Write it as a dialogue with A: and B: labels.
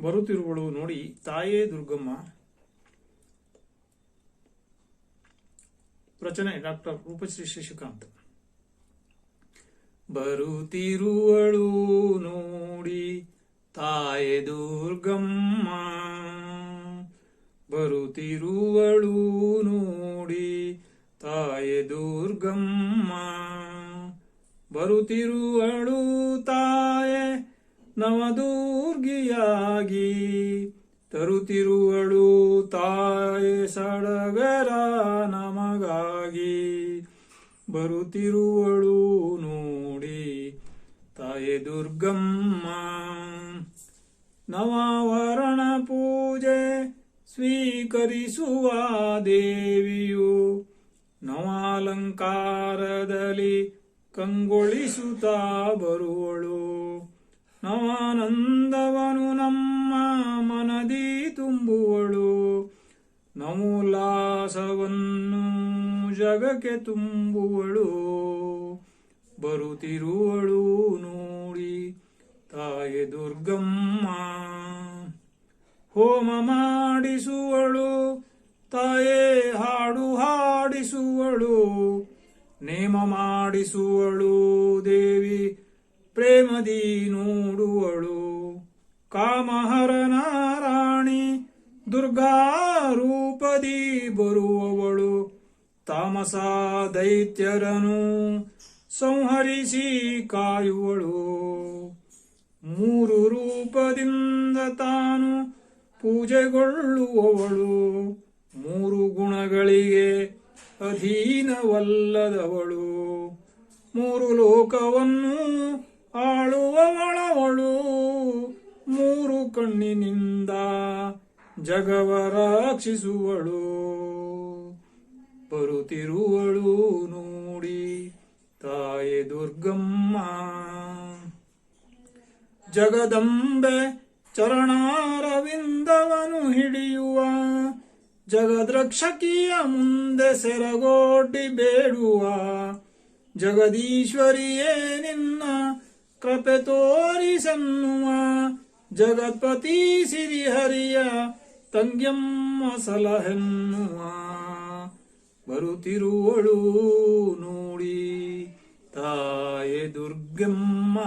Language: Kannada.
A: ಬರುತ್ತಿರುವಳು ನೋಡಿ, ತಾಯೇ ದುರ್ಗಮ್ಮ. ರಚನೆ ಡಾಕ್ಟರ್ ರೂಪಶ್ರೀ ಶಶಿಕಾಂತ್. ಬರುತ್ತಿರುವಳು ನೋಡಿ, ತಾಯೆ ದುರ್ಗಮ್ಮ. ಬರುತ್ತಿರುವಳು ನೋಡಿ, ತಾಯೆ ದುರ್ಗಮ್ಮ. ಬರುತ್ತಿರುವಳು ತಾಯೆ ನವದುರ್ಗಿಯಾಗಿ ತರುತ್ತಿರುವಳು ತಾಯಿ ಸಡಗರ ನಮಗಾಗಿ. ಬರುತ್ತಿರುವಳು ನೋಡಿ ತಾಯೆ ದುರ್ಗಮ್ಮ. ನವಾವರಣ ಪೂಜೆ ಸ್ವೀಕರಿಸುವ ದೇವಿಯು ನವಾಲಂಕಾರದಲ್ಲಿ ಕಂಗೊಳಿಸುತ್ತಾ ಬರುವಳು. ನವಾನಂದವನು ನಮ್ಮ ಮನದಿ ತುಂಬುವಳು. ನಮುಲಾಸವನ್ನು ಜಗಕ್ಕೆ ತುಂಬುವಳು. ಬರುತ್ತಿರುವಳು ನೋಡಿ ತಾಯಿ ದುರ್ಗಮ್ಮ. ಹೋಮ ಮಾಡಿಸುವಳು, ತಾಯೇ ಹಾಡು ಹಾಡಿಸುವಳು. ನೇಮ ಮಾಡಿಸುವಳು ದೇವಿ ಪ್ರೇಮದಿ ನೋಡುವಳು. ಕಾಮಹರನ ರಾಣಿ ದುರ್ಗಾ ರೂಪದಿ ಬರುವವಳು. ತಾಮಸ ದೈತ್ಯರನು ಸಂಹರಿಸಿ ಕಾಯುವಳು. ಮೂರು ರೂಪದಿಂದ ತಾನು ಪೂಜೆಗೊಳ್ಳುವವಳು. ಮೂರು ಗುಣಗಳಿಗೆ ಅಧೀನವಲ್ಲದವಳು. ಮೂರು ಲೋಕವನ್ನು ಆಳುವವಳವಳು ಮೂರು ಕಣ್ಣಿನಿಂದ ಜಗವ ರಕ್ಷಿಸುವಳು. ಬರುತ್ತಿರುವಳು ನೋಡಿ ತಾಯಿ ದುರ್ಗಮ್ಮ. ಜಗದಂಬೆ ಚರಣಾರವಿಂದವನು ಹಿಡಿಯುವ ಜಗದ್ರಕ್ಷಕಿಯ ಮುಂದೆ ಸೆರಗೋಡಿ ಬೇಡುವ ಜಗದೀಶ್ವರಿಯೇ ನಿನ್ನ ಕೃಪೆ ತೋರಿಸನ್ನುವ ಜಗತ್ಪತಿ ಸಿರಿಹರಿಯ ತಂಗ್ಯಮ್ಮ ಸಲಹೆನ್ನುವ. ಬರುತ್ತಿರುವಳು ನೋಡಿ ತಾಯೆ ದುರ್ಗಮ್ಮ.